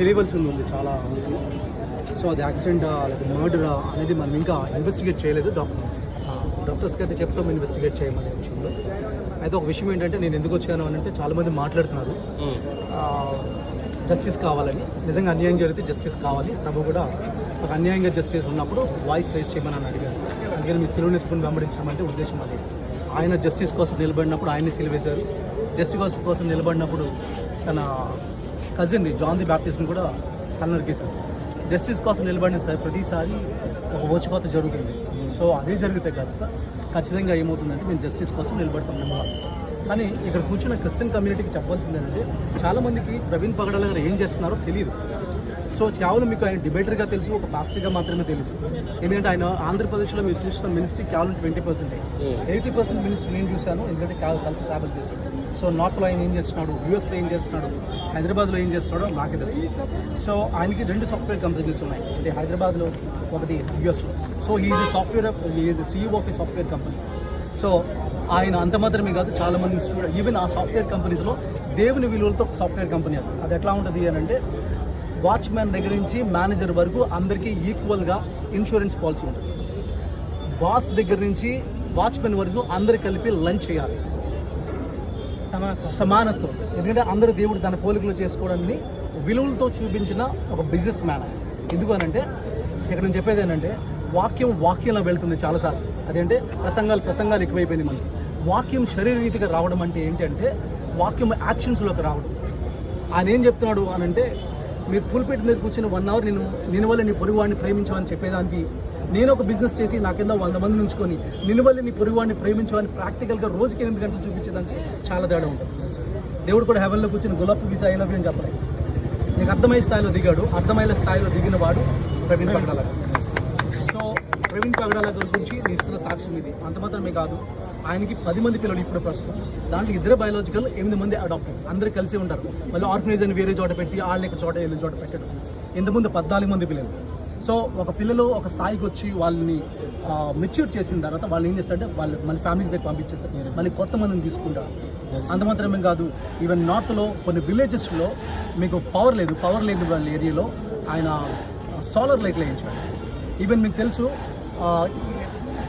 తెలియవలసింది ఉంది చాలా. సో అది యాక్సిడెంట్ మర్డర్ అనేది మనం ఇంకా ఇన్వెస్టిగేట్ చేయలేదు. డాక్టర్ డాక్టర్స్కి అయితే చెప్తాం ఇన్వెస్టిగేట్ చేయమనే విషయంలో అయితే ఒక విషయం ఏంటంటే నేను ఎందుకు వచ్చాను అని అంటే చాలామంది మాట్లాడుతున్నారు. జస్టిస్ కావాలని. నిజంగా అన్యాయం జరిగితే జస్టిస్ కావాలి. ప్రభు కూడా ఒక అన్యాయంగా జస్టిస్ ఉన్నప్పుడు వాయిస్ రేస్ చేయమని అడిగారు అందుకని మీ సిలువని ఎత్తుకుని వెంబడించడం అంటే ఉద్దేశం అది. ఆయన జస్టిస్ కోసం నిలబడినప్పుడు ఆయన్ని సిలివేశారు. జస్టిస్ కోసం నిలబడినప్పుడు తన కజిన్ జాన్ ది బ్యాప్టిస్ట్ని కూడా తల నరికేశారు జస్టిస్ కోసం నిలబడిన సార్. ప్రతిసారి ఒక ఓచుకోత జరుగుతుంది. సో అదే జరిగితే కాస్త ఖచ్చితంగా ఏమవుతుందంటే మేము జస్టిస్ కోసం నిలబడతాం నెంబర్. కానీ ఇక్కడ కూర్చున్న క్రిస్టియన్ కమ్యూనిటీకి చెప్పాల్సింది ఏంటంటే చాలామందికి ప్రవీణ్ పగడాల గారు ఏం చేస్తున్నారో తెలియదు. సో కేవలం మీకు ఆయన డిబేటర్గా తెలుసు ఒక పాస్టర్గా మాత్రమే తెలుసు. ఎందుకంటే ఆయన ఆంధ్రప్రదేశ్లో మీరు చూసిన మినిస్ట్రీ కేవలం twenty percent eighty percent ministry నేను చూశాను. ఎందుకంటే కేవలం కలిసి ట్రావెల్ చేశాను. సో నార్త్లో ఆయన ఏం చేస్తున్నాడు? యూఎస్లో ఏం చేస్తున్నాడు? హైదరాబాద్లో ఏం చేస్తున్నాడో నాకే తెలుసు. సో ఆయనకి రెండు సాఫ్ట్వేర్ కంపెనీస్ ఉన్నాయి. అంటే హైదరాబాద్లో ఒకటి యూఎస్లో so is software is CEO of a software company so ఆయన అంత మాత్రమే కాదు చాలామంది స్టూడెంట్ ఈవెన్ ఆ సాఫ్ట్వేర్ కంపెనీస్లో దేవుని విలువలతో ఒక సాఫ్ట్వేర్ కంపెనీ అది. అది ఎట్లా ఉంటుంది అని అంటే వాచ్మ్యాన్ దగ్గర నుంచి మేనేజర్ వరకు అందరికీ ఈక్వల్గా ఇన్సూరెన్స్ పాలసీ ఉంటుంది. బాస్ దగ్గర నుంచి వాచ్మెన్ వరకు అందరు కలిపి లంచ్ చేయాలి. సమానత్వం. ఎందుకంటే అందరూ దేవుడు తన పోలికలు చేసుకోవడాన్ని విలువలతో చూపించిన ఒక బిజినెస్ మ్యాన్ ఎందుకు అనంటే ఇక్కడ నేను చెప్పేది ఏంటంటే వాక్యం వాక్యంలో వెళ్తుంది చాలాసార్లు. అదేంటే ప్రసంగాలు ప్రసంగాలు ఎక్కువైపోయింది మనకి. వాక్యం శరీరరీతిగా రావడం అంటే ఏంటంటే వాక్యం యాక్షన్స్లోకి రావడం. ఆయన ఏం చెప్తున్నాడు అని అంటే మీరు పుల్పెట్ మీద కూర్చొని వన్ అవర్ నేను నేను వల్ల నీ పొరుగువాడిని ప్రేమించమని చెప్పేదానికి నేను ఒక బిజినెస్ చేసి నా కింద వంద మంది ఉంచుకొని నేను వల్ల నీ పొరుగువాడిని ప్రేమించమని ప్రాక్టికల్గా రోజుకి ఎనిమిది గంటలు చూపించేదానికి చాలా తేడా ఉంటుంది. దేవుడు కూడా హెవెన్లో కూర్చొని గులాబ్ వీసా అయినవి అని చెప్పలేదు. నీకు అర్థమయ్యే స్థాయిలో దిగాడు. అర్థమయ్యే స్థాయిలో దిగిన వాడు ప్రవీణ్ పగడాల ప్రవీణ్ పగడాల గురించి నేను ఇస్తున్న సాక్ష్యం ఇది. అంత మాత్రమే కాదు ఆయనకి పది మంది పిల్లలు ఇప్పుడు ప్రస్తుతం. దాంట్లో ఇద్దరు బయాలజికల్ ఎనిమిది మంది అడాప్ట్ అందరూ కలిసి ఉంటారు. మళ్ళీ ఆర్ఫనైజ్ అని వేరే చోట పెట్టి వాళ్ళని ఇక్కడ చోట వీళ్ళ చోట పెట్టడం. ఇంతకుముందు పద్నాలుగు మంది పిల్లలు. సో ఒక పిల్లలు ఒక స్థాయికి వచ్చి వాళ్ళని మెచ్యూర్ చేసిన తర్వాత వాళ్ళు ఏం చేస్తారంటే వాళ్ళు మళ్ళీ ఫ్యామిలీస్ దగ్గర పంపించేస్తారు. మళ్ళీ కొత్త మందిని తీసుకుంటారు. అంత మాత్రమే కాదు ఈవెన్ నార్త్లో కొన్ని విలేజెస్లో మీకు పవర్ లేదు. పవర్ లేని వాళ్ళ ఏరియాలో ఆయన సోలార్ లైట్లు వేయించాడు ఈవెన్ మీకు తెలుసు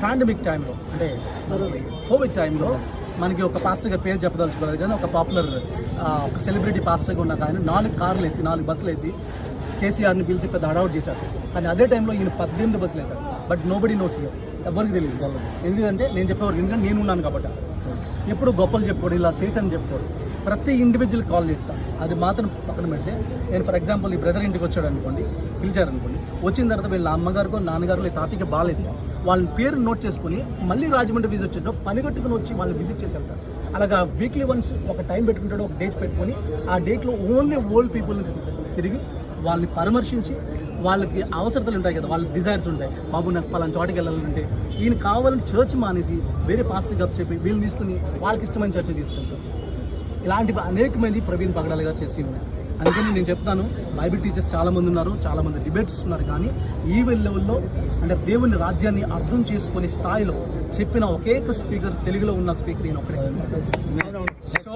పాండమిక్ టైంలో అంటే కోవిడ్ టైంలో మనకి ఒక పాస్టర్ గారి పేరు చెప్పదలుచుకోలేదు కానీ ఒక పాపులర్ ఒక సెలబ్రిటీ పాస్టర్గా ఉన్న ఆయన నాలుగు కార్లు వేసి నాలుగు బస్సులు వేసి కేసీఆర్ని పిలిచి పెద్ద అడౌట్ చేశాడు. కానీ అదే టైంలో ఈయన పద్దెనిమిది బస్సులు వేశాడు. బట్ నో బడీ నోస్ ఎవరికి తెలియదు. ఎందుకంటే నేను చెప్పేవారు ఎందుకంటే నేను ఉన్నాను కాబట్టి. ఎప్పుడు గొప్పలు చెప్పుకోడు ఇలా చేశాను చెప్పుకోడు. ప్రతి ఇండివిజువల్ కాల్ చేస్తాను అది మాత్రం పక్కన పెడితే నేను ఫర్ ఎగ్జాంపుల్ ఈ బ్రదర్ ఇంటికి వచ్చాడు అనుకోండి పిలిచారు అనుకోండి వచ్చిన తర్వాత వీళ్ళ అమ్మగారికో నాన్నగారు లేదా తాతయ్యకి బాగాలేదు వాళ్ళ పేరు నోట్ చేసుకుని మళ్ళీ రాజమండ్రి విజిట్ వచ్చేటో పని కట్టుకుని వచ్చి వాళ్ళని విజిట్ చేసి వెళ్తారు. అలాగా వీక్లీ వన్స్ ఒక టైం పెట్టుకుంటాడు ఒక డేట్ పెట్టుకొని ఆ డేట్లో ఓన్లీ ఓల్డ్ పీపుల్ని తిరిగి వాళ్ళని పరామర్శించి వాళ్ళకి అవసరతలు ఉంటాయి కదా వాళ్ళ డిజైర్స్ ఉంటాయి. బాబు నాకు పలానా చోటకి వెళ్ళాలంటే ఈయన కావాలని చర్చ్ మానేసి వేరే పాస్టర్ గప్ చెప్పి వీళ్ళని తీసుకుని వాళ్ళకి ఇష్టమైన చర్చ్ తీసుకుంటారు ఇలాంటివి అనేకమంది ప్రవీణ్ పగడాల గారు చేసి ఉన్నారు అందుకని నేను చెప్తాను బైబిల్ టీచర్స్ చాలామంది ఉన్నారు చాలామంది డిబేట్స్ ఉన్నారు కానీ ఈ లెవెల్లో అంటే దేవుని రాజ్యాన్ని అర్థం చేసుకునే స్థాయిలో చెప్పిన ఒకే స్పీకర్ తెలుగులో ఉన్న స్పీకర్ నేను ఒకటే సో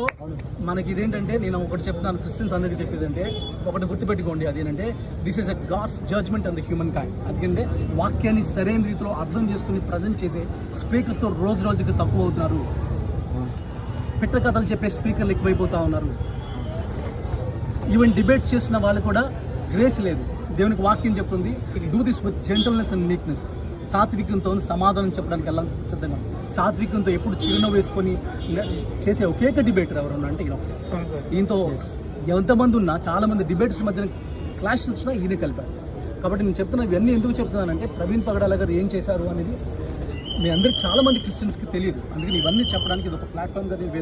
మనకి ఇదేంటంటే నేను ఒకటి చెప్తాను క్రిస్టియన్స్ అందరికీ చెప్పేది అంటే ఒకటి గుర్తుపెట్టుకోండి అదేంటంటే this is a God's judgement on the human kind అందుకంటే వాక్యాన్ని సరైన రీతిలో అర్థం చేసుకుని ప్రజెంట్ చేసే స్పీకర్స్తో రోజు రోజుకి తక్కువ అవుతున్నారు. పిట్ట కథలు చెప్పే స్పీకర్లు ఎక్కువైపోతూ ఉన్నారు. ఈవెన్ డిబేట్స్ చేసిన వాళ్ళు కూడా గ్రేస్ లేదు. దేవునికి వాక్యం చెప్తుంది do this with gentleness and meekness సాత్వికంతో సమాధానం చెప్పడానికి ఎలా సిద్ధంగా సాత్వికంతో ఎప్పుడు చిరునవ్వు వేసుకొని చేసే ఒకేక డిబేటర్ ఎవరన్నా అంటే ఈయన ఈయనతో ఎంతమంది ఉన్నా చాలామంది డిబేట్స్ మధ్యన క్లాష్ వచ్చినా ఈయన కలిపారు. కాబట్టి నేను చెప్తున్నా ఇవన్నీ ఎందుకు చెప్తున్నానంటే ప్రవీణ్ పగడాల గారు ఏం చేశారు అనేది మీ అందరికి చాలామంది క్రిస్టియన్స్కి తెలియదు. అందుకని ఇవన్నీ చెప్పడానికి ఇది ఒక ప్లాట్ఫామ్గా నేను